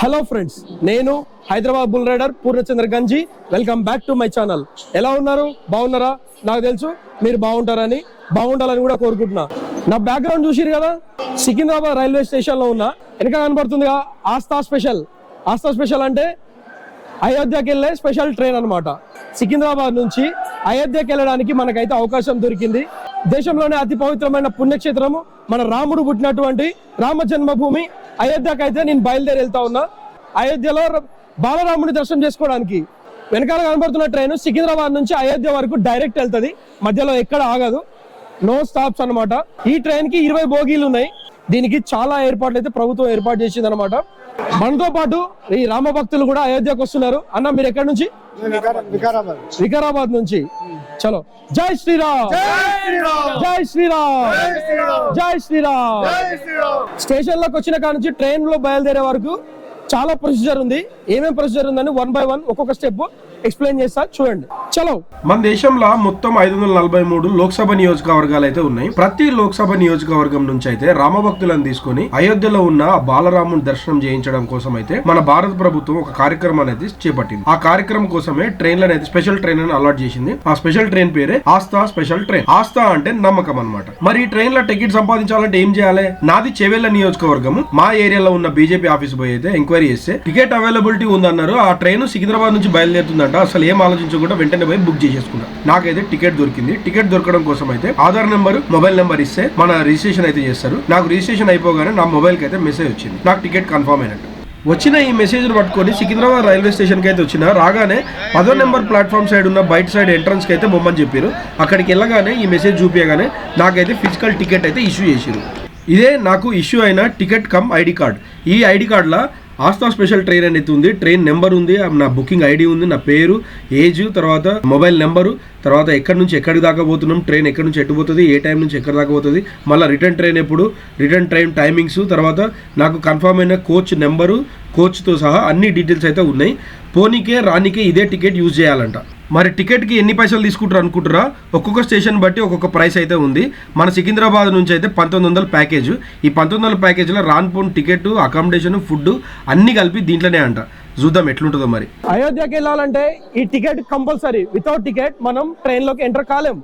Hello friends నేను Hyderabad bull rider Purnachandra Ganji. Welcome back to my channel ఎలా ఉన్నారు? బాగున్నారా? నాకు తెలుసు మీరు బాగుంటారని బాగుండాలని కూడా కోరుకుంటున్నా. నా బ్యాక్గ్రౌండ్ చూసిరు కదా? సికింద్రాబాద్ రైల్వే స్టేషన్లో ఉన్నా. వెనక కనబడుతుందిగా ఆస్థా స్పెషల్. ఆస్థా స్పెషల్ అంటే అయోధ్యకి వెళ్ళే స్పెషల్ ట్రైన్ అన్నమాట. సికింద్రాబాద్ నుంచి అయోధ్యకి వెళ్ళడానికి మనకైతే అవకాశం దొరికింది. దేశంలోనే అతి పవిత్రమైన పుణ్యక్షేత్రము మన రాముడు పుట్టినటువంటి రామ జన్మభూమి అయోధ్యకి అయితే నేను బయలుదేరి వెళ్తా ఉన్నా. అయోధ్యలో ర- బాలరాముడి దర్శనం చేసుకోవడానికి వెనకాల కనబడుతున్న ట్రైన్ సికింద్రాబాద్ నుంచి అయోధ్య వరకు డైరెక్ట్ వెళ్తుంది. మధ్యలో ఎక్కడ ఆగదు. నో స్టాప్స్ అనమాట ఈ ట్రైన్కి ఇరవై బోగీలు ఉన్నాయి దీనికి చాలా ఏర్పాట్లు అయితే ప్రభుత్వం ఏర్పాటు చేసింది అనమాట మనతో పాటు ఈ రామ భక్తులు కూడా అయోధ్యకు వస్తున్నారు. అన్న మీరు ఎక్కడి నుంచి? వికారాబాద్. వికారాబాద్ నుంచి. చలో. జై శ్రీరామ్. జై శ్రీరామ్. జై శ్రీరామ్. స్టేషన్లోకి వచ్చిన కాడ నుంచి ట్రైన్లో బయలుదేరే వరకు చాలా ప్రొసీజర్ ఉంది. ఏమేం ప్రొసీజర్ ఉందని వన్ బై వన్ ఒక్కొక్క స్టెప్. ఎక్స్ప్లెయిన్ చేస్తా చూడండి. చలో. మన దేశంలో మొత్తం ఐదు వందల నలభై మూడు లోక్సభ నియోజకవర్గాలు అయితే ఉన్నాయి. ప్రతి లోక్సభ నియోజకవర్గం నుంచి అయితే రామభక్తులను తీసుకొని అయోధ్యలో ఉన్న బాలరాముని దర్శనం చేయించడం కోసం అయితే మన భారత ప్రభుత్వం ఒక కార్యక్రమం అనేది చేపట్టింది. ఆ కార్యక్రమం కోసమే ట్రైన్లను అయితే స్పెషల్ ట్రైన్ అని అలాట్ చేసింది. ఆ స్పెషల్ ట్రైన్ పేరే ఆస్థా స్పెషల్ ట్రైన్. ఆస్థా అంటే నమ్మకం అన్నమాట. మరి ఈ ట్రైన్లో టికెట్ సంపాదించాలంటే ఏం చేయాలి? నాది చెవెళ్ళ నియోజకవర్గం మా ఏరియాలో ఉన్న బీజేపీ ఆఫీస్ పోయి అయితే ఎంక్వైరీ చేస్తే టికెట్ అవైలబిలిటీ ఉందన్నారు. ఆ ట్రైన్ సికింద్రాబాద్ నుంచి బయలుదేరుతుందంట అసలు ఏం ఆలోచించకుండా వెంటనే పోయి బుక్ చేసేసుకున్నా నాకైతే టికెట్ దొరికింది. టికెట్ దొరకడం కోసం అయితే ఆధార్ నెంబర్ మొబైల్ నెంబర్ ఇస్తే మన రిజిస్ట్రేషన్ అయితే చేస్తారు. నాకు రిజిస్ట్రేషన్ అయిపోగానే నా మొబైల్కి అయితే మెసేజ్ వచ్చింది. నాకు టికెట్ కన్ఫర్మ్ అయినట్టు. వచ్చిన ఈ మెసేజ్ పట్టుకొని సికింద్రాబాద్ రైల్వే స్టేషన్కి అయితే వచ్చిన రాగానే పదో నెంబర్ ప్లాట్ఫామ్ సైడ్ ఉన్న బయట సైడ్ ఎంట్రన్స్కి అయితే బొమ్మని చెప్పారు. అక్కడికి వెళ్ళగానే ఈ మెసేజ్ చూపించగానే నాకైతే ఫిజికల్ టికెట్ అయితే ఇష్యూ చేసిరు. ఇదే నాకు ఇష్యూ అయిన టికెట్ కమ్ ఐడి కార్డ్ ఈ ఐడి కార్డ్లో ఆస్థా స్పెషల్ ట్రైన్ అనేది ఉంది. ట్రైన్ నెంబర్ ఉంది. నా బుకింగ్ ఐడి ఉంది. నా పేరు ఏజ్ తర్వాత మొబైల్ నెంబరు తర్వాత ఎక్కడి నుంచి ఎక్కడి దాకా పోతున్నాం ట్రైన్ ఎక్కడి నుంచి ఎటు పోతుంది ఏ టైం నుంచి ఎక్కడి దాకా పోతుంది. మళ్ళీ రిటర్న్ ట్రైన్ ఎప్పుడు? రిటర్న్ ట్రైన్ టైమింగ్స్ తర్వాత నాకు కన్ఫర్మ్ అయిన కోచ్ నెంబరు కోచ్తో సహా అన్ని డీటెయిల్స్ అయితే ఉన్నాయి. పోనీకే రానికే ఇదే టికెట్ యూజ్ చేయాలంట. మరి టికెట్కి ఎన్ని పైసలు తీసుకుంటారు అనుకుంటారా ఒక్కొక్క స్టేషన్ బట్టి ఒక్కొక్క ప్రైస్ అయితే ఉంది. మన సికింద్రాబాద్ నుంచి అయితే పంతొమ్మిది వందల ప్యాకేజ్. ఈ పంతొమ్మిది వందల ప్యాకేజ్లో రాన్పోన్ టికెట్ అకామిడేషన్ ఫుడ్ అన్నీ కలిపి దీంట్లోనే అంట. చూద్దాం ఎట్లుంటుందో మరి. అయోధ్యకి వెళ్ళాలంటే ఈ టికెట్ కంపల్సరీ. వితౌట్ టికెట్ మనం ట్రైన్లోకి ఎంటర్ కాలేం.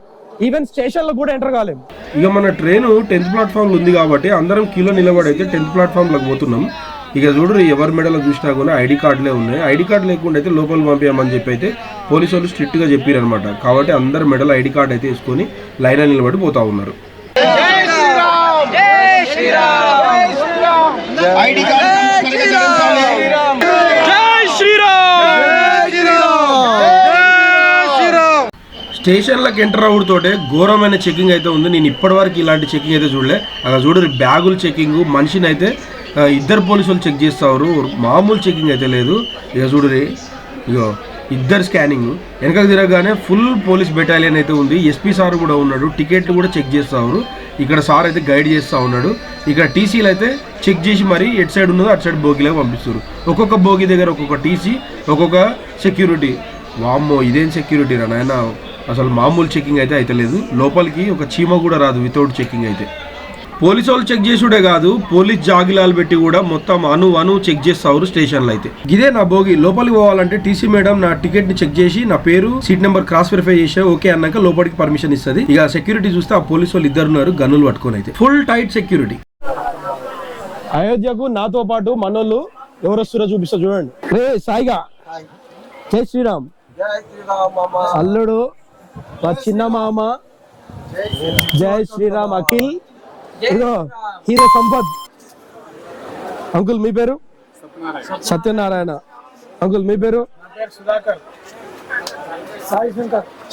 ఈవెన్ స్టేషన్లో కూడా ఎంటర్ కాలేం. ఇక మన ట్రైన్ టెన్త్ ప్లాట్ఫామ్లో ఉంది కాబట్టి అందరం క్యూలో నిలబడి అయితే టెన్త్ ప్లాట్ఫామ్లోకి పోతున్నాం. ఇక చూడు ఎవరి మెడలో చూసినా కూడా ఐడి కార్డులే ఉన్నాయి. ఐడి కార్డు లేకుండా అయితే లోపలికి పంపించమని చెప్పి అయితే పోలీసు వాళ్ళు స్ట్రిక్ట్గా చెప్పారనమాట కాబట్టి అందరు మెడల్ ఐడి కార్డు అయితే వేసుకొని లైన్లో నిలబడి పోతా ఉన్నారు. స్టేషన్లకు ఎంటర్ అవుడుతోటే ఘోరమైన చెకింగ్ అయితే ఉంది. నేను ఇప్పటివరకు ఇలాంటి చెకింగ్ అయితే చూడలే. అలా చూడరు బ్యాగులు చెకింగ్ మనిషిని అయితే ఇద్దరు పోలీసులు చెక్ చేస్తారు. మామూలు చెకింగ్ అయితే లేదు. ఇక చూడు ఇగో ఇద్దరు స్కానింగ్ వెనకకు తిరగగానే ఫుల్ పోలీస్ బెటాలియన్ అయితే ఉంది. ఎస్పీ సార్ కూడా ఉన్నాడు. టికెట్లు కూడా చెక్ చేస్తారు. ఇక్కడ సార్ అయితే గైడ్ చేస్తూ ఉన్నాడు. ఇక్కడ టీసీలు అయితే చెక్ చేసి మరి ఎటు సైడ్ ఉన్నదో అటు సైడ్ బోగిలాగా పంపిస్తారు. ఒక్కొక్క బోగి దగ్గర ఒక్కొక్క టీసీ ఒక్కొక్క సెక్యూరిటీ వామ్మో ఇదేం సెక్యూరిటీ రా నాయన? అసలు మామూలు చెకింగ్ అయితే అయితే లేదు. లోపలికి ఒక చీమ కూడా రాదు వితౌట్ చెకింగ్ అయితే. పోలీసు వాళ్ళు చెక్ చేసుడే కాదు పోలీస్ జాగిలాలు పెట్టి కూడా మొత్తం అను అను చెక్ చేస్తారు స్టేషన్లో అయితే. ఇదే నా భోగి. లోపలికి పోవాలంటే టీసీ మేడం నా టికెట్ని చెక్ చేసి నా పేరు సీట్ నెంబర్ క్రాస్ వెరిఫై చేసి ఓకే అన్నాక లోపలికి పర్మిషన్ ఇస్తుంది. ఇక సెక్యూరిటీ చూస్తే ఆ పోలీసు వాళ్ళు ఇద్దరు ఉన్నారు గన్నులు పట్టుకొని అయితే. Full tight security. అయోధ్యకు నాతో పాటు మనోళ్ళు ఎవరు వస్తారో చూపిస్తా చూడండి. రే సాయిగా. జై శ్రీరామ్. అల్లుడు మా చిన్న మామ జై శ్రీరామ్ అఖిల్. ఇదో హీరో సంపత్. అంకుల్ మీ పేరు? సత్యనారాయణ. అంకుల్ మీ పేరు?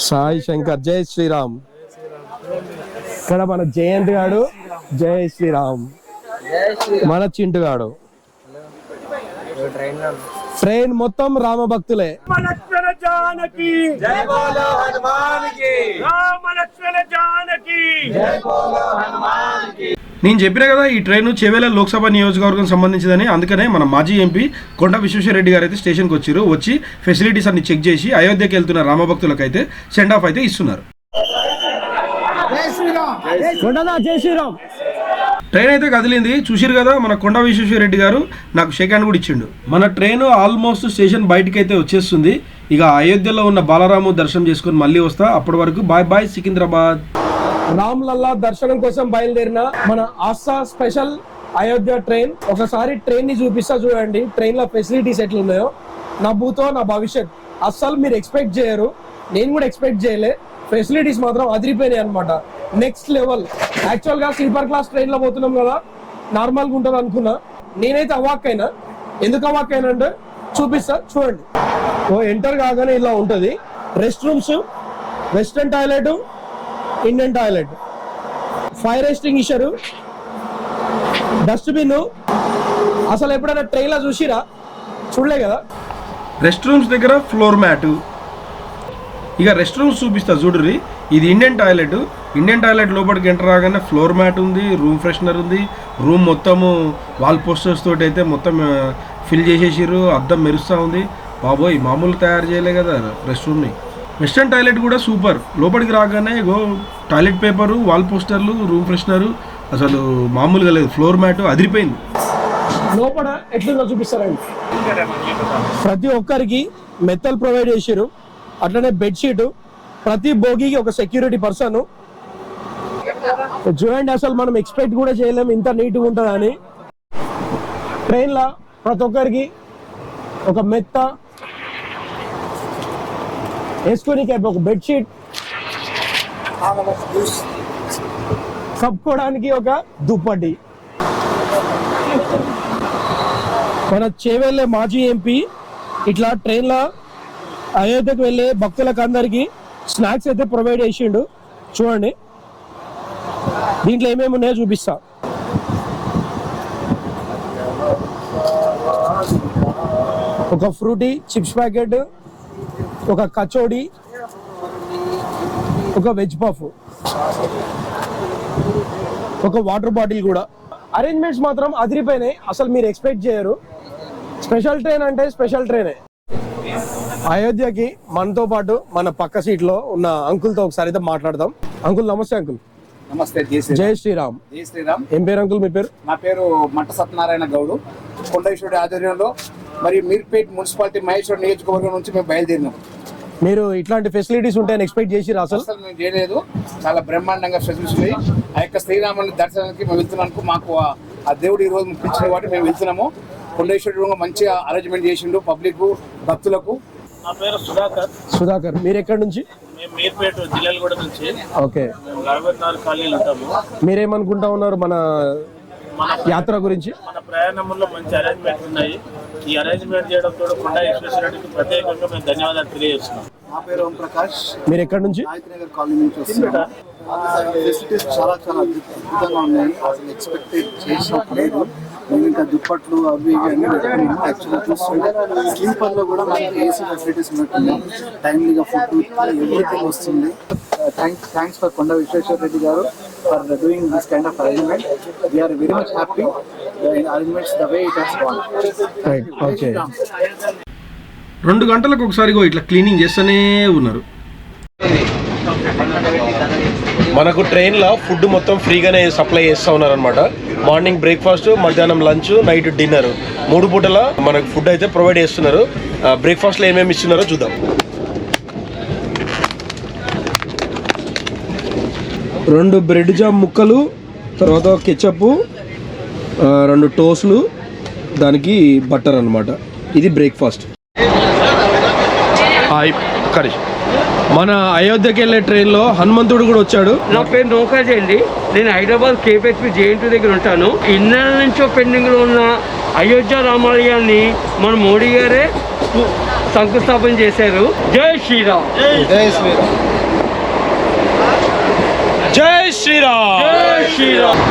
సాయి శంకర్. జై శ్రీరామ్. ఇక్కడ మన జయంత్ గాడు జై శ్రీరామ్. మన చింటు గాడు. ట్రైన్ మొత్తం రామ భక్తులే లక్ష్మణ జానకి. జయ బోలో హనుమాన్కి రామ లక్ష్మణ జానకి. జయ బోలో హనుమాన్కి నేను చెప్పిన కదా ఈ ట్రైన్ చెవేల లోక్సభ నియోజకవర్గం సంబంధించిందని. అందుకనే మన మాజీ ఎంపీ కొండ విశ్వేశ్వరరెడ్డి గారు అయితే స్టేషన్కి వచ్చారు. వచ్చి ఫెసిలిటీస్ అన్ని చెక్ చేసి అయోధ్యకి వెళ్తున్న రామభక్తులకు అయితే సెండ్ ఆఫ్ అయితే ఇస్తున్నారు కొండదా జై శ్రీరామ్. ట్రైన్ అయితే కదిలింది. చూసిరు కదా మన కొండ విశ్వేశ్వర రెడ్డి గారు నాకు షేక్ హ్యాండ్ కూడా ఇచ్చిండు. మన ట్రైన్ ఆల్మోస్ట్ స్టేషన్ బయటికి అయితే వచ్చేస్తుంది. ఇక అయోధ్యలో ఉన్న బాలరాము దర్శనం చేసుకొని మళ్ళీ వస్తా. అప్పటి వరకు బాయ్ బాయ్ సికింద్రాబాద్. రామ్ లల్లా దర్శనం కోసం బయలుదేరిన మన ఆస్థా స్పెషల్ అయోధ్య ట్రైన్. ఒకసారి ట్రైన్ని చూపిస్తా చూడండి. ట్రైన్లో ఫెసిలిటీస్ ఎట్లున్నాయో. నా భూతో నా భవిష్యత్. అస్సలు మీరు ఎక్స్పెక్ట్ చేయరు. నేను కూడా ఎక్స్పెక్ట్ చేయలే. ఫెసిలిటీస్ మాత్రం అదిరిపోయినాయి అనమాట నెక్స్ట్ లెవెల్ యాక్చువల్గా స్లీపర్ క్లాస్ ట్రైన్లో పోతున్నాం కదా. నార్మల్గా ఉంటుంది అనుకున్నా. నేనైతే అవాక్ అయినా. ఎందుకు అవాక్ అయినా అంటే చూపిస్తా చూడండి. ఓ ఎంటర్ కాగానే ఇలా ఉంటుంది. Rest rooms western toilet Indian toilet. Fire extinguisher dustbin అసలు ఎప్పుడైనా ట్రైన్లో చూసిరా? చూడలే కదా? రెస్ట్ రూమ్స్ దగ్గర ఫ్లోర్ మ్యాట్ ఇక రెస్ట్ రూమ్స్ చూపిస్తా చూడుర్రి. ఇది ఇండియన్ టాయిలెట్. ఇండియన్ టాయిలెట్ లోపలికి ఎంటర్ రాగానే ఫ్లోర్ మ్యాట్ ఉంది రూమ్ ఫ్రెషనర్ ఉంది. రూమ్ మొత్తము వాల్ పోస్టర్స్ తోటి అయితే మొత్తం ఫిల్ చేసేసిర్రు. అద్దం మెరుస్తూ ఉంది. బాబోయ్ మామూలు తయారు చేయలే కదా రెస్ట్ రూమ్ని వెస్టర్న్ టాయిలెట్ కూడా సూపర్ లోపలికి రాగానే గో టాయిలెట్ పేపరు వాల్ పోస్టర్లు రూమ్ ఫ్రెషనరు అసలు మామూలుగా లేదు. ఫ్లోర్ మ్యాట్ అదిరిపోయింది. లోపల ఎట్లుందో చూపిస్తారండి. ప్రతి ఒక్కరికి మెత్తలు ప్రొవైడ్ చేసిరు అట్లనే బెడ్షీట్ ప్రతి బోగికి ఒక సెక్యూరిటీ పర్సన్ చూడండి అసలు మనం ఎక్స్పెక్ట్ కూడా చేయలేము ఇంత నీట్గా ఉంటుందని. ట్రైన్లో ప్రతి ఒక్కరికి ఒక మెత్త వేసుకొని ఒక బెడ్షీట్ కప్పుకోవడానికి ఒక దుప్పటి. మన చేవెళ్ళే మాజీ ఎంపీ ఇట్లా ట్రైన్లో అయోధ్యకు వెళ్ళే భక్తులకు అందరికి స్నాక్స్ అయితే ప్రొవైడ్ చేసిండు. చూడండి. దీంట్లో ఏమేమి ఉన్నాయో చూపిస్తా. ఒక ఫ్రూటీ చిప్స్ ప్యాకెట్ ఒక కచోడి ఒక వెజ్ పఫ్ ఒక వాటర్ బాటిల్ కూడా. అరేంజ్మెంట్స్ మాత్రం అదిరిపోయినాయి. అసలు మీరు ఎక్స్పెక్ట్ చేయరు. స్పెషల్ ట్రైన్ అంటే స్పెషల్ ట్రైనే అయోధ్యకి మనతో పాటు మన పక్క సీట్లో ఉన్న అంకుల్తో ఒకసారి అయితే మాట్లాడదాం. అంకుల్ నమస్తే అంకుల్. నమస్తే జై శ్రీరామ్. జై శ్రీరామ్. జై శ్రీరామ్. ఏం పేరు అంకుల్ మీ పేరు? నా పేరు మట్ట సత్యనారాయణ గౌడు. కొండేశ్వరుడి ఆధ్వర్యంలో మరి మీర్పేట్ మున్సిపాలిటీ మహేశ్వరం నియోజకవర్గం నుంచి మేము బయలుదేరినాం. మీరు ఇట్లాంటి ఫెసిలిటీస్ ఉంటాయని ఎక్స్పెక్ట్ చేసిరా అసలు? అసలు మేము చేయలేదు. చాలా బ్రహ్మాండంగా ఫెసిలిటీస్ ఉన్నాయి. ఆ యొక్క శ్రీరాముని దర్శనానికి మేము వెళ్తున్నాము మాకు ఆ- ఆ దేవుడు ఈ రోజు పిలిచిన వాటి మేము వెళ్తున్నాము. కొండేశ్వరుడు మంచిగా అరేంజ్మెంట్ చేసిండు పబ్లిక్ భక్తులకు. నా పేరు సుధాకర్. సుధాకర్ మీరు ఎక్కడి నుంచి? మేము మీర్పేట జిల్లాలగూడ నుంచి. ఓకే. మేము నలభై నాలుగు ఖాళీలు ఉంటాము. మీరేమనుకుంటా ఉన్నారు మన యాత్ర గురించి? మన ప్రయాణంలో మంచి అరేంజ్మెంట్ ఉన్నాయి. ఈ అరేంజ్మెంట్ చేయడంతో కొండ విశ్వేశ్వరరెడ్డికి ప్రత్యేకంగా మేము ధన్యవాదాలు తెలియజేస్తున్నాం. నా పేరు ఓం ప్రకాష్. మీరు ఎక్కడి నుంచి? గాయత్రి నగర్ కాలనీ నుంచి వస్తున్నాను ఫెసిలిటీస్ చాలా చాలా అద్భుత- అద్భుతంగా ఉన్నాయి. అసలు ఎక్స్పెక్ట్ చేసినప్పుడు లేదు. మేము ఇంకా దుప్పట్లు అవి ఇవి అన్ని పెట్టుకున్నాము. యాక్చువల్గా చూస్తుంటే స్లీపర్లో కూడా మనకి ఏసీ ఫెసిలిటీస్ ఉన్నట్టున్నాయి. టైమ్లీగా ఫుడ్ ఎవ్రీథింగ్ వస్తుంది. Thanks thanks for Konda Vishweshwar Reddy garu for doing this kind of arrangement we are very much happy arrangements the way it has gone right okay రెండు గంటలకు ఒకసారి ఇట్లా క్లీనింగ్ చేస్తూనే ఉన్నారు. మనకు ట్రైన్లో ఫుడ్ మొత్తం ఫ్రీగానే సప్లై చేస్తూ ఉన్నారనమాట మార్నింగ్ బ్రేక్ఫాస్ట్ మధ్యాహ్నం లంచ్ నైట్ డిన్నర్ మూడు పూటల మనకు ఫుడ్ అయితే ప్రొవైడ్ చేస్తున్నారు. బ్రేక్ఫాస్ట్లో ఏమేమి ఇస్తున్నారో చూద్దాం. రెండు బ్రెడ్ జామ్ ముక్కలు తర్వాత కెచప్ రెండు టోస్లు దానికి బటర్ అన్నమాట. ఇది బ్రేక్ఫాస్ట్. హాయ్ కరీష్. మన అయోధ్యకి వెళ్ళే ట్రైన్లో హనుమంతుడు కూడా వచ్చాడు. నా పేరు నౌకాజీ అండి. నేను హైదరాబాద్ కేపీహెచ్పి జేఎన్టీ దగ్గర ఉంటాను. ఇన్నేళ్ళ నుంచో పెండింగ్లో ఉన్న అయోధ్య రామాలయాన్ని మన మోడీ గారే శంకుస్థాపన చేశారు. జై శ్రీరామ్. జై శ్రీరామ్. జై శ్రీరామ్. జై శ్రీరామ్.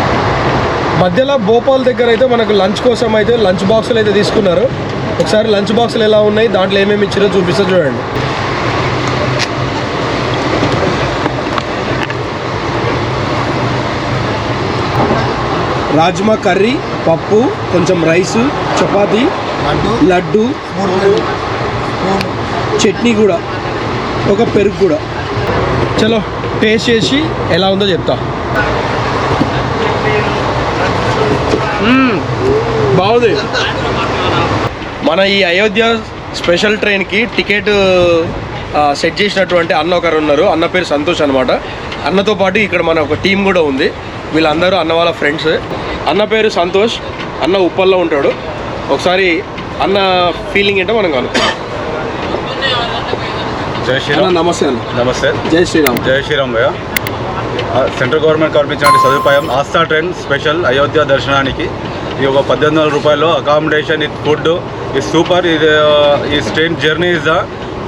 మధ్యలో భోపాల్ దగ్గర అయితే మనకు లంచ్ కోసం అయితే లంచ్ బాక్సులు అయితే తీసుకున్నారు. ఒకసారి లంచ్ బాక్సులు ఎలా ఉన్నాయి దాంట్లో ఏమేమి ఇచ్చారో చూపిస్తా చూడండి. రాజ్మా కర్రీ పప్పు కొంచెం రైస్ చపాతీ లడ్డు చట్నీ కూడా ఒక పెరుగు కూడా. చలో. టేస్ట్ చేసి ఎలా ఉందో చెప్తా. బాగుంది. మన ఈ అయోధ్య స్పెషల్ ట్రైన్కి టికెట్ సెట్ చేసినటువంటి అన్న ఒకరు ఉన్నారు. అన్న పేరు సంతోష్ అనమాట అన్నతో పాటు ఇక్కడ మన ఒక టీం కూడా ఉంది. వీళ్ళందరూ అన్న వాళ్ళ ఫ్రెండ్స్. అన్న పేరు సంతోష్. అన్న ఉప్పల్లో ఉంటాడు. ఒకసారి అన్న ఫీలింగ్ ఏంటో మనం కనుక్కుందాం. జై అన్న శ్రీరామ్ నమస్తే నమస్తే. జై శ్రీరామ్. జై శ్రీరామ్ భయ్య. సెంట్రల్ గవర్నమెంట్ కల్పించిన సదుపాయం ఆస్థా ట్రైన్ స్పెషల్ అయోధ్య దర్శనానికి ఇది ఒక పద్దెనిమిది వందల రూపాయలు అకామిడేషన్ ఇది ఫుడ్ ఇది సూపర్ ఇది ఈ train journey is the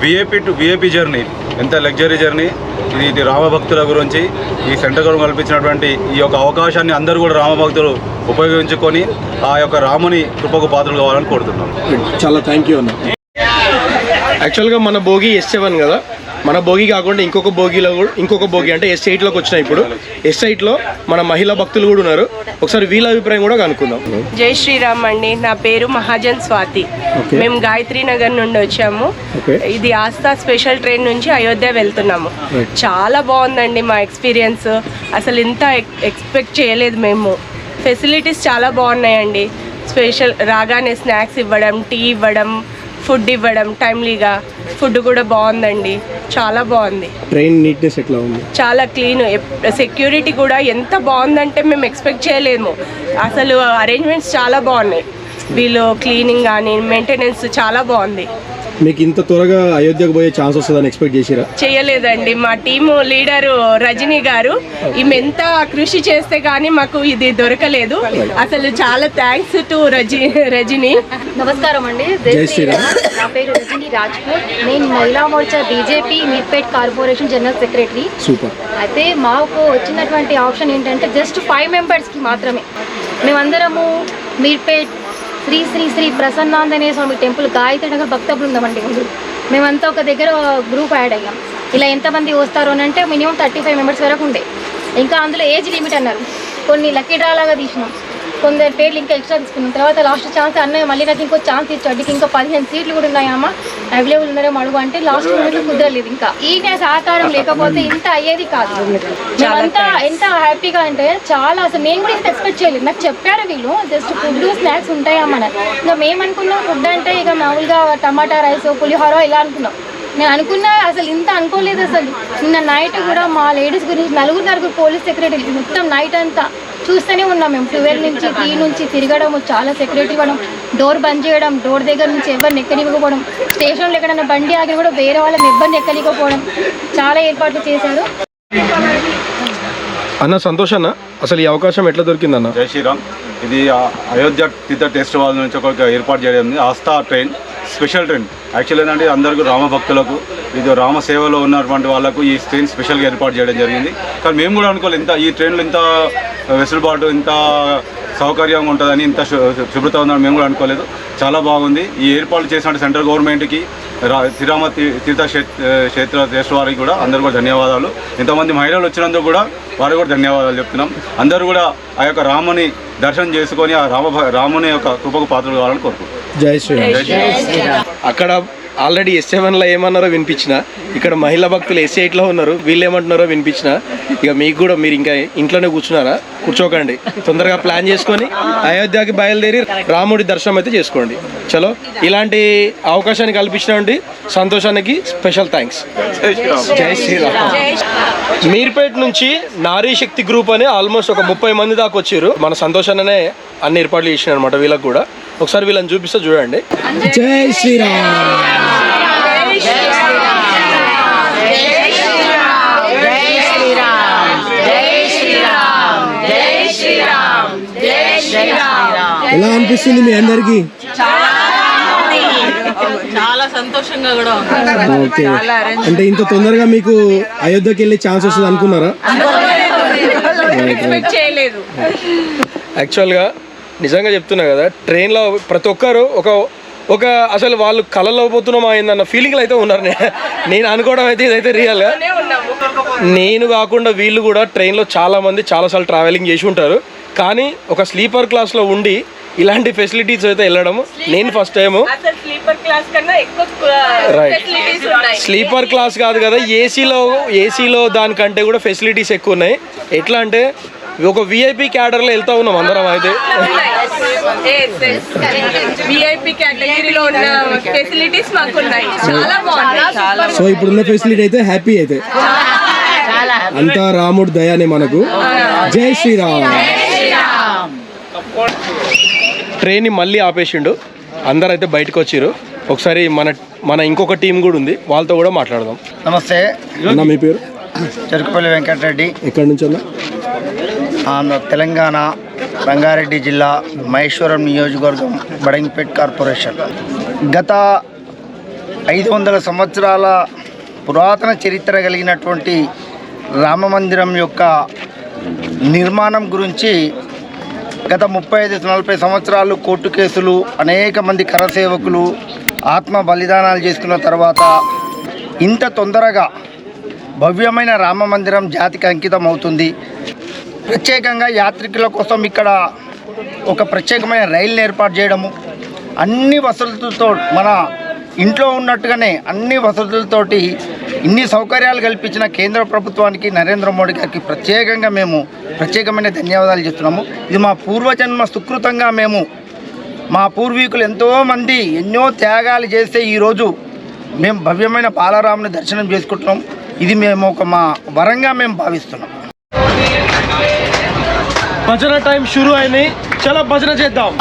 VIP to VIP journey ఎంత లగ్జరీ జర్నీ ఇది ఇది రామభక్తుల గురించి ఈ సెంట్రల్ గవర్నమెంట్ కల్పించినటువంటి ఈ యొక్క అవకాశాన్ని అందరూ కూడా రామభక్తులు ఉపయోగించుకొని ఆ యొక్క రాముని కృపకు పాత్రలు కావాలని కోరుతున్నాం. చాలా థ్యాంక్ యూ అన్న. యాక్చువల్గా మన భోగి ఎస్ సెవెన్ కదా. మన భోగి కాకుండా ఇంకొక భోగిలో కూడా ఇంకొక భోగి అంటే ఎస్ ఎయిట్లోకి వచ్చినాయి ఇప్పుడు. ఎస్ ఎయిట్లో మన మహిళా భక్తులు కూడా ఉన్నారు. ఒకసారి వీళ్ళ అభిప్రాయం కూడా కనుక్కుందాం. జై శ్రీరామ్ అండి. నా పేరు మహాజన్ స్వాతి. మేము గాయత్రి నగర్ నుండి వచ్చాము. ఇది ఆస్థా స్పెషల్ ట్రైన్ నుంచి అయోధ్య వెళ్తున్నాము. చాలా బాగుందండి మా ఎక్స్పీరియన్స్. అసలు ఇంత ఎక్స్పెక్ట్ చేయలేదు మేము. ఫెసిలిటీస్ చాలా బాగున్నాయండి. స్పెషల్ రాగానే స్నాక్స్ ఇవ్వడం టీ ఇవ్వడం ఫుడ్ ఇవ్వడం టైమ్లీగా ఫుడ్ కూడా బాగుందండి. చాలా బాగుంది. ట్రైన్ నీట్నెస్ ఎట్లా ఉంది? చాలా క్లీన్. సెక్యూరిటీ కూడా ఎంత బాగుందంటే మేము ఎక్స్పెక్ట్ చేయలేము. అసలు అరేంజ్మెంట్స్ చాలా బాగున్నాయి. వీళ్ళు క్లీనింగ్ కానీ మెయింటెనెన్స్ చాలా బాగుంది. మీకు ఇంత త్వరగా అయోధ్యకు పోయే ఛాన్స్ వస్తుందని ఎక్స్పెక్ట్ చేసిరా? చేయలేదండి. మా టీము లీడరు రజనీ గారు. ఈమె ఎంత కృషి చేస్తే కానీ మాకు ఇది దొరకలేదు. అసలు చాలా థ్యాంక్స్ టు రజి రజనీ. నమస్కారం అండి. జై. శ్రీరామ్. నా పేరు రజని రాజ్పూర్ నేను Mahila Morcha BJP Meerpet corporation general secretary. Super. అయితే మాకు వచ్చినటువంటి ఆప్షన్ ఏంటంటే జస్ట్ ఫైవ్ మెంబర్స్కి మాత్రమే. మేమందరము మీర్పేట్ శ్రీ శ్రీ శ్రీ ప్రసన్నాంజనేయ స్వామి టెంపుల్ గాయత్రి నగర్ భక్త బృందం అండి ముందు. మేమంతా ఒక దగ్గర గ్రూప్ యాడ్ అయ్యాం. ఇలా ఎంతమంది వస్తారు అని అంటే మినిమం థర్టీ ఫైవ్ మెంబర్స్ వరకు ఉండే. ఇంకా అందులో ఏజ్ లిమిట్ అన్నారు. కొన్ని లక్కీ డ్రా లాగా తీసినాం. కొందరు పేర్లు ఇంకా ఎక్స్ట్రా తీసుకున్నాం. తర్వాత లాస్ట్ ఛాన్స్ అన్నయ్య మళ్ళీ నాకు ఇంకో ఛాన్స్ ఇచ్చాడు. నీకు ఇంకా పదిహేను సీట్లు కూడా ఉన్నాయమ్మా అవైలబుల్ ఉన్నారేమో అడుగు అంటే లాస్ట్ మినిట్లో కుదరలేదు ఇంకా. ఈయన సహకారం లేకపోతే ఇంత అయ్యేది కాదు. మేమంతా ఎంత హ్యాపీగా అంటే చాలా అసలు నేను కూడా ఇంత ఎక్స్పెక్ట్ చేయలేదు. నాకు చెప్పారు వీళ్ళు జస్ట్ ఫుడ్ స్నాక్స్ ఉంటాయమ్మా. ఇంకా మేము అనుకున్నాం ఫుడ్ అంటే ఇక మామూలుగా టమాటా రైస్ పులిహోర ఇలా అనుకున్నాం. నేను అనుకున్నా అసలు ఇంత అనుకోలేదు అసలు. నిన్న నైట్ కూడా మా లేడీస్ గురించి నలుగురు నలుగురు పోలీస్ సెక్రటరీ మొత్తం నైట్ అంతా చూస్తూనే ఉన్నాం మేము. ట్వెల్వ్ నుంచి త్రీ నుంచి తిరగడం చాలా సెక్యూరిటీ ఇవ్వడం డోర్ బంద్ చేయడం డోర్ దగ్గర నుంచి ఎవరిని ఎక్కనివ్వకపోవడం స్టేషన్లో ఎక్కడైనా బండి ఆగి కూడా వేరే వాళ్ళని ఇబ్బంది ఎక్కనివ్వకపోవడం చాలా ఏర్పాట్లు చేశారు. అన్న సంతోష్ అన్న అసలు ఈ అవకాశం ఎట్లా దొరికిందన్న జై శ్రీరామ్. ఇది అయోధ్య తీర్థ టెస్ట్ వాళ్ళ నుంచి ఒక ఏర్పాటు చేయడం Aastha train special train. Actual ఏంటంటే అందరికీ రామ భక్తులకు ఇది రామ సేవలో ఉన్నటువంటి వాళ్ళకు ఈ ట్రైన్ స్పెషల్గా ఏర్పాటు చేయడం జరిగింది. కానీ మేము కూడా అనుకోలేదు ఇంత ఈ ట్రైన్లో ఇంత వెసులుబాటు ఇంత సౌకర్యంగా ఉంటుందని ఇంత శుభ్రత ఉందని మేము కూడా అనుకోలేదు. చాలా బాగుంది. ఈ ఏర్పాట్లు చేసిన సెంట్రల్ గవర్నమెంట్కి శ్రీరామ తీర్థ క్షేత్ర క్షేత్ర దేశ వారికి కూడా అందరూ కూడా ధన్యవాదాలు. ఇంతమంది మహిళలు వచ్చినందుకు కూడా వారికి కూడా ధన్యవాదాలు చెప్తున్నాం. అందరూ కూడా ఆ యొక్క రాముని దర్శనం చేసుకొని ఆ రామ రాముని యొక్క కృపకు పాత్రలు కావాలని కోరుకుంటున్నాం. జై శ్రీరామ్. అక్కడ ఆల్రెడీ ఎస్ సెవెన్లో ఏమన్నారో వినిపించిన. ఇక్కడ మహిళా భక్తులు ఎస్ ఎయిట్లో ఉన్నారు వీళ్ళు ఏమంటున్నారో వినిపించిన. ఇక మీకు కూడా మీరు ఇంకా ఇంట్లోనే కూర్చున్నారా? కూర్చోకండి. తొందరగా ప్లాన్ చేసుకొని అయోధ్యకి బయలుదేరి రాముడి దర్శనం అయితే చేసుకోండి. చలో ఇలాంటి అవకాశాన్ని కల్పించినటువంటి సంతోషానికి స్పెషల్ థ్యాంక్స్. జై శ్రీరామ్. మీర్పేట నుంచి నారీ శక్తి గ్రూప్ అని ఆల్మోస్ట్ ఒక ముప్పై మంది దాకా వచ్చారు. మన సంతోషాన్ని అన్ని ఏర్పాట్లు చేసిన అనమాట వీళ్ళకి కూడా. ఒకసారి వీళ్ళని చూపిస్తే చూడండి. జై శ్రీరామ్. అనిపిస్తుంది మీ అందరికి? చాలా సంతోషంగా కూడా ఉంది. ఓకే. అంటే ఇంత తొందరగా మీకు అయోధ్యకి వెళ్ళే ఛాన్స్ వస్తుంది అనుకున్నారా? ఎక్స్పెక్ట్ చేయలేదు. యాక్చువల్గా నిజంగా చెప్తున్నా కదా ట్రైన్లో ప్రతి ఒక్కరు ఒక ఒక అసలు వాళ్ళు కళలో పోతున్నామా అయిందన్న ఫీలింగ్లో అయితే ఉన్నారు. నే- నేను అనుకోవడం అయితే ఇదైతే రియల్గా నేను కాకుండా వీళ్ళు కూడా ట్రైన్లో చాలా మంది చాలాసార్లు ట్రావెలింగ్ చేసి ఉంటారు. కానీ ఒక స్లీపర్ క్లాస్లో ఉండి ఇలాంటి ఫెసిలిటీస్ అయితే వెళ్ళడం నేను ఫస్ట్ టైము అసలు స్లీపర్ క్లాస్ కన్నా ఎక్కువ Right. ఫెసిలిటీస్ ఉన్నాయి. స్లీపర్ క్లాస్ కాదు కదా ఏసీలో ఏసీలో దానికంటే కూడా ఫెసిలిటీస్ ఎక్కువ ఉన్నాయి. ఎట్లా అంటే ఒక విఐపి క్యాడర్లో వెళ్తా ఉన్నాం అందరం అయితే. విఐపి కేటగిరీలో ఉన్న ఫెసిలిటీస్ మాకు ఉన్నాయి చాలా బాగున్నాయి. చాలా సో ఇప్పుడున్న ఫెసిలిటీ అయితే హ్యాపీ అయితే. అంతా రాముడు దయానే మనకు. జై శ్రీరామ్. ట్రైన్ మళ్ళీ ఆపేసిండు. అందరు అయితే బయటకు వచ్చిర్రు. ఒకసారి మన మన ఇంకొక టీం కూడా ఉంది. వాళ్ళతో కూడా మాట్లాడదాం. నమస్తే. అన్న మీ పేరు? చెరుకుపల్లి వెంకటరెడ్డి. ఎక్కడి నుంచి అన్న? ఆంధ్ర తెలంగాణ రంగారెడ్డి జిల్లా మహేశ్వరం నియోజకవర్గం బడంగిపేట్ కార్పొరేషన్. గత ఐదు వందల సంవత్సరాల పురాతన చరిత్ర కలిగినటువంటి రామ మందిరం యొక్క నిర్మాణం గురించి గత ముప్పై ఐదు నలభై సంవత్సరాలు కోర్టు కేసులు అనేక మంది కరసేవకులు ఆత్మ బలిదానాలు చేసుకున్న తర్వాత ఇంత తొందరగా భవ్యమైన రామ మందిరం జాతికి అంకితం అవుతుంది ప్రత్యేకంగా యాత్రికుల కోసం ఇక్కడ ఒక ప్రత్యేకమైన రైలు ఏర్పాటు చేయడము అన్ని వసతులతో మన ఇంట్లో ఉన్నట్టుగానే అన్ని వసతులతోటి ఇన్ని సౌకర్యాలు కల్పించిన కేంద్ర ప్రభుత్వానికి నరేంద్ర మోడీ గారికి ప్రత్యేకంగా మేము ప్రత్యేకమైన ధన్యవాదాలు చెప్తున్నాము. ఇది మా పూర్వజన్మ సుకృతంగా మేము మా పూర్వీకులు ఎంతోమంది ఎన్నో త్యాగాలు చేస్తే ఈరోజు మేము భవ్యమైన బాలరాముని దర్శనం చేసుకుంటున్నాం. ఇది మేము ఒక మా వరంగా మేము భావిస్తున్నాం. భజన టైం షురూ అయింది. చలో భజన చేద్దాం.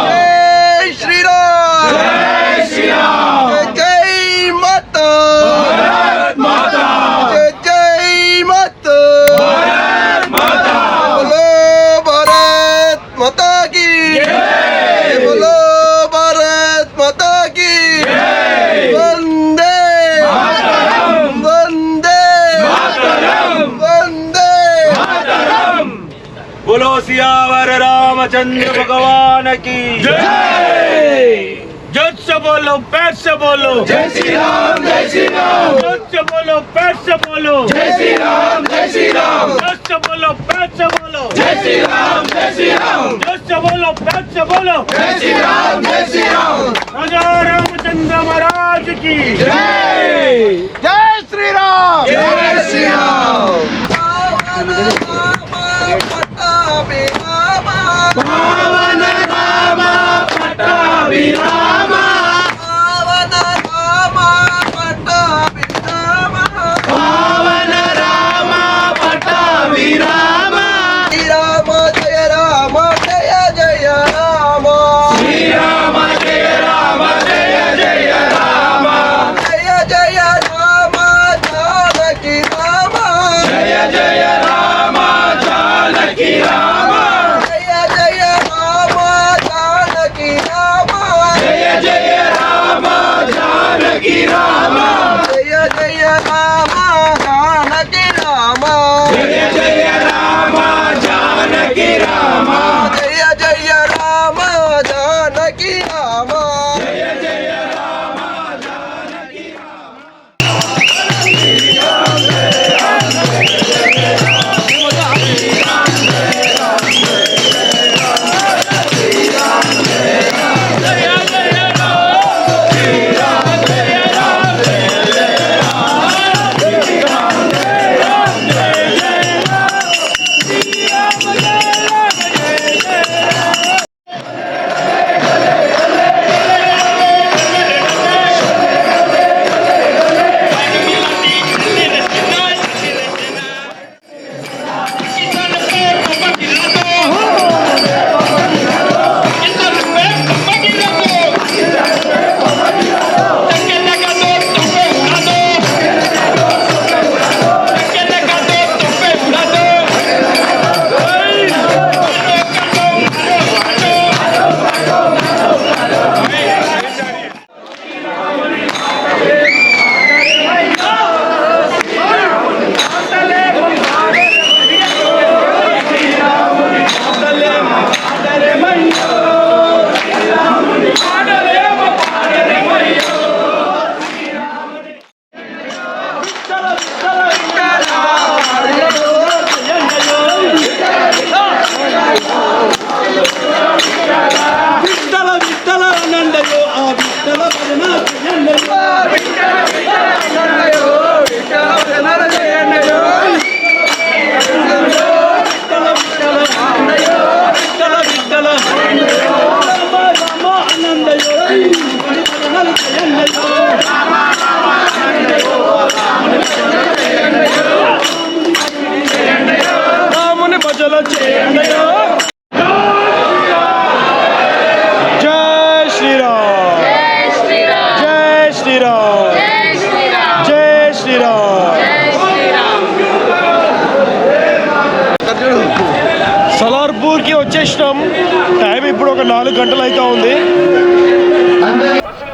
बोलो శ్రీ రామచంద్ర భగవానికి. జోత్స బోలు పేర్స బోలు జై శ్రీరామ్ జై శ్రీరామ్. జోత్స బోలు పేర్స బోలు జై శ్రీరామ్ జై శ్రీరామ్. జోత్స బోలు పేర్స బోలు జై శ్రీరామ్ జై శ్రీరామ్. జోత్స బోలు పేర్స బోలు జై శ్రీరామ్ జై శ్రీరామ్. రాజా రామచంద్ర మహారాజ్ జై శ్రీరామ్! జై శ్రీరామ్. பாவன காமா பட்டாபிரா గంటలు అయితే ఉంది.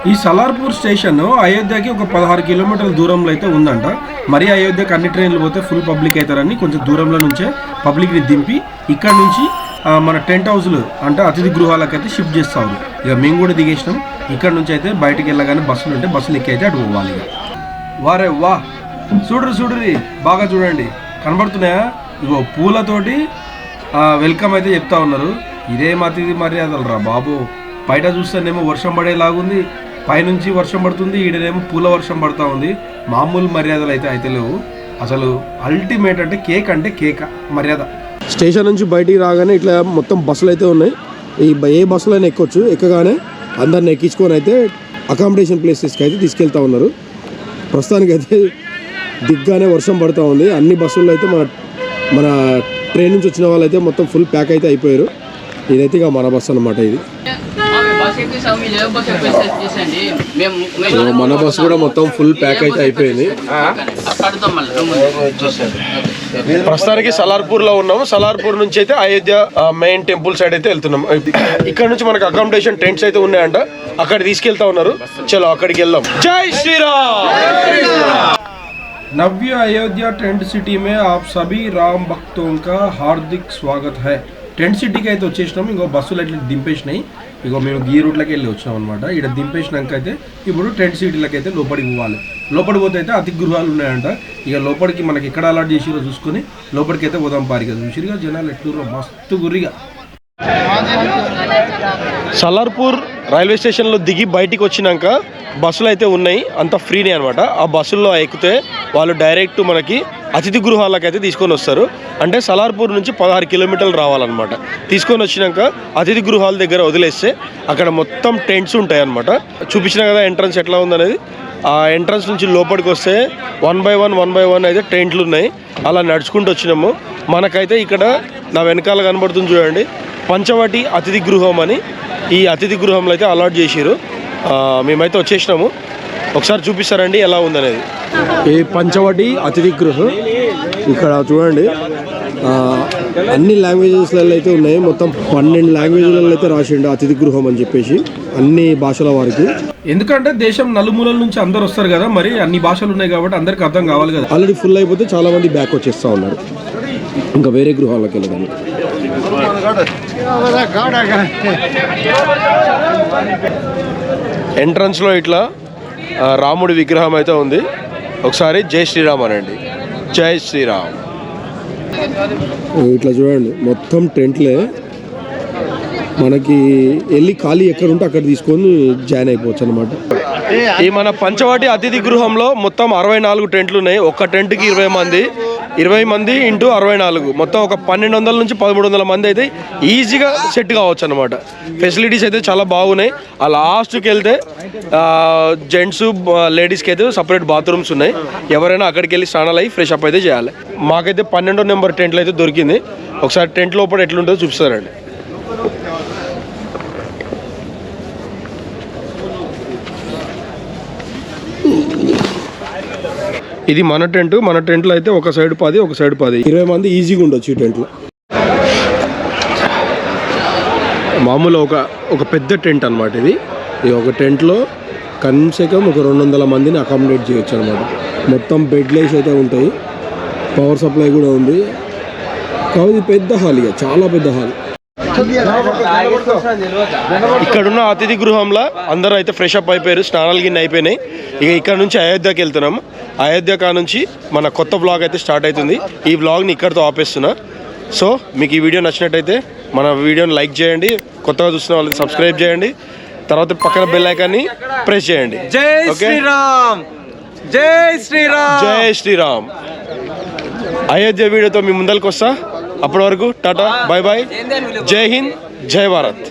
ఈ సలార్పూర్ స్టేషన్ అయోధ్యకి ఒక పదహారు కిలోమీటర్ల దూరంలో అయితే ఉందంట. మరి అయోధ్యకి అన్ని ట్రైన్లు పోతే ఫుల్ పబ్లిక్ అవుతారని కొంచెం దూరంలో నుంచే పబ్లిక్ని దింపి ఇక్కడ నుంచి మన టెంట్ హౌస్లు అంటే అతిథి గృహాలకు అయితే షిఫ్ట్ చేస్తారు ఇక మేము కూడా దిగేసినాం. ఇక్కడ నుంచి అయితే బయటికి వెళ్ళగానే బస్సులు ఉంటే బస్సులు ఎక్కి అయితే అటు పోవాలి ఇక. వారే వా. చూడరు చూడరి బాగా చూడండి. కనబడుతున్నాయా? ఇగో పూలతోటి వెల్కమ్ అయితే చెప్తా ఉన్నారు. ఇదే మతిది మర్యాదలు రా బాబు. బయట చూస్తేనేమో వర్షం పడేలాగుంది పైనుంచి వర్షం పడుతుంది ఈడనేమో పూల వర్షం పడుతూ ఉంది. మామూలు మర్యాదలు అయితే అయితే లేవు. అసలు అల్టిమేట్ అంటే కేక్ అంటే కేక్ మర్యాద. స్టేషన్ నుంచి బయటికి రాగానే ఇట్లా మొత్తం బస్సులు అయితే ఉన్నాయి. ఈ ఏ బస్సులో అయినా ఎక్కొచ్చు ఎక్కగానే అందరిని ఎక్కించుకొని అయితే అకామిడేషన్ ప్లేసెస్కి అయితే తీసుకెళ్తా ఉన్నారు. ప్రస్తుతానికి అయితే దిగ్గానే వర్షం పడుతూ ఉంది. అన్ని బస్సుల్లో అయితే మన మన ట్రైన్ నుంచి వచ్చిన వాళ్ళు అయితే మొత్తం ఫుల్ ప్యాక్ అయితే అయిపోయారు. ఇదైతే ఇక మన బస్సు అనమాట ఇది సో మన బస్సు కూడా మొత్తం ఫుల్ ప్యాక్ అయితే అయిపోయింది ప్రస్తుతానికి సలార్పూర్ లో ఉన్నాము సలార్పూర్ నుంచి అయితే అయోధ్య మెయిన్ టెంపుల్ సైడ్ అయితే వెళ్తున్నాం ఇక్కడ నుంచి మనకు అకామిడేషన్ టెంట్స్ అయితే ఉన్నాయంట అక్కడ తీసుకెళ్తా ఉన్నారు చలో అక్కడికి వెళ్దాం జై శ్రీరామ్ नव्य अयोध्या टेंट सिटी में आप सभी राम भक्तों का हार्दिक स्वागत है టెంట్ సిటీకి అయితే వచ్చేసినాం ఇంకో బస్సులు అట్లా దింపేసినాయి. ఇగో మేము గీ రూట్లకి వెళ్ళి వచ్చినాం అనమాట ఇక్కడ దింపేసినాక అయితే ఇప్పుడు టెంట్ సిటీలకు అయితే లోపలికి పోవాలి. లోపలికి పోతే అయితే అతి గృహాలు ఉన్నాయంట. ఇక లోపలికి మనకి ఎక్కడ అలాట్ చేసిరో చూసుకొని లోపలికి అయితే పోదాం పారిగా. చూసిరుగా జనాలు ఎట్లుర్రో మస్తు గురిగా సలార్పూర్ రైల్వే స్టేషన్లో దిగి బయటికి వచ్చినాక బస్సులు అయితే ఉన్నాయి. అంత ఫ్రీనే అనమాట ఆ బస్సుల్లో ఎక్కితే వాళ్ళు డైరెక్ట్ మనకి అతిథి గృహాలకైతే తీసుకొని వస్తారు. అంటే సలార్పూర్ నుంచి పదహారు కిలోమీటర్లు రావాలన్నమాట. తీసుకొని వచ్చినాక అతిథి గృహాల దగ్గర వదిలేస్తే అక్కడ మొత్తం టెంట్స్ ఉంటాయి అనమాట చూపించిన కదా ఎంట్రన్స్ ఎట్లా ఉందనేది. ఆ ఎంట్రన్స్ నుంచి లోపలికి వస్తే one by one one by one అయితే టెంట్లు ఉన్నాయి. అలా నడుచుకుంటూ వచ్చినాము. మనకైతే ఇక్కడ నా వెనకాల కనబడుతుంది చూడండి. పంచవటి అతిథి గృహం అని ఈ అతిథి గృహంలో అయితే అలాట్ చేసిరు ఆ, మేమైతే వచ్చేసినాము. ఒకసారి చూపిస్తారండి ఎలా ఉందనేది. ఈ పంచవటి అతిథి గృహం. ఇక్కడ చూడండి. అన్ని లాంగ్వేజెస్లలో అయితే ఉన్నాయి. మొత్తం పన్నెండు లాంగ్వేజ్లలో అయితే రాసిండు అతిథి గృహం అని చెప్పేసి. అన్ని భాషల వారికి. ఎందుకంటే దేశం నలుమూలల నుంచి అందరు వస్తారు కదా మరి అన్ని భాషలు ఉన్నాయి కాబట్టి అందరికి అర్థం కావాలి కదా. ఆల్రెడీ ఫుల్ అయిపోతే చాలా మంది బ్యాక్ వచ్చేస్తా ఉన్నారు. ఇంకా వేరే గృహాలకు వెళ్ళడానికి. ఎంట్రన్స్లో ఇట్లా రాముడి విగ్రహం అయితే ఉంది. ఒకసారి జై శ్రీరామ్ అనండి. జై శ్రీరామ్. ఇట్లా చూడండి మొత్తం టెంట్లే మనకి వెళ్ళి ఖాళీ ఎక్కడ ఉంటే అక్కడ తీసుకొని జాయిన్ అయిపోవచ్చు అనమాట ఈ మన పంచవాటి అతిథి గృహంలో మొత్తం అరవై నాలుగు టెంట్లు ఉన్నాయి. ఒక్క టెంట్కి ఇరవై మంది. ఇరవై మంది ఇంటూ అరవై నాలుగు. మొత్తం ఒక పన్నెండు వందల నుంచి పదమూడు వందల మంది అయితే ఈజీగా సెట్ కావచ్చు అనమాట ఫెసిలిటీస్ అయితే చాలా బాగున్నాయి. ఆ లాస్ట్కి వెళ్తే జెంట్స్ లేడీస్కి అయితే సపరేట్ బాత్రూమ్స్ ఉన్నాయి. ఎవరైనా అక్కడికి వెళ్ళి స్నానాలు అయ్యి ఫ్రెష్ అప్ అయితే చేయాలి. మాకైతే పన్నెండో నెంబర్ టెంట్లు అయితే దొరికింది. ఒకసారి టెంట్ లోపల ఎట్లుంటుందో చూపిస్తారండి ఇది మన టెంట్ మన టెంట్లో అయితే ఒక సైడ్ పది ఒక సైడ్ పది. ఇరవై మంది ఈజీగా ఉండొచ్చు ఈ టెంట్లో. మామూలు ఒక ఒక పెద్ద టెంట్ అనమాట ఇది. ఈ ఒక టెంట్లో కనీసం ఒక రెండు వందల మందిని అకామిడేట్ చేయొచ్చు అనమాట మొత్తం బెడ్లేస్ అయితే ఉంటాయి. పవర్ సప్లై కూడా ఉంది. కాబట్టి పెద్ద హాల్ ఇక చాలా పెద్ద హాల్ ఇక్కడున్న అతిథి గృహంలో అందరూ అయితే ఫ్రెష్ అప్ అయిపోయారు స్నానాలు గిన్నె అయిపోయినాయి. ఇక ఇక్కడ నుంచి అయోధ్యకి వెళ్తున్నాం. అయోధ్య కా నుంచి మన కొత్త బ్లాగ్ అయితే స్టార్ట్ అవుతుంది. ఈ బ్లాగ్ని ఇక్కడితో ఆపేస్తున్నా. సో మీకు ఈ వీడియో నచ్చినట్టయితే మన వీడియోని లైక్ చేయండి. కొత్తగా చూస్తున్న వాళ్ళకి సబ్స్క్రైబ్ చేయండి. తర్వాత పక్కన బెల్ ఐకాన్ని ప్రెస్ చేయండి. జై శ్రీరామ్! జై శ్రీరామ్! జై శ్రీరామ్. అయోధ్య వీడియోతో మీ ముందరికి వస్తా. అప్పటి వరకు టాటా బాయ్ బాయ్ జై హింద్ జై భారత్.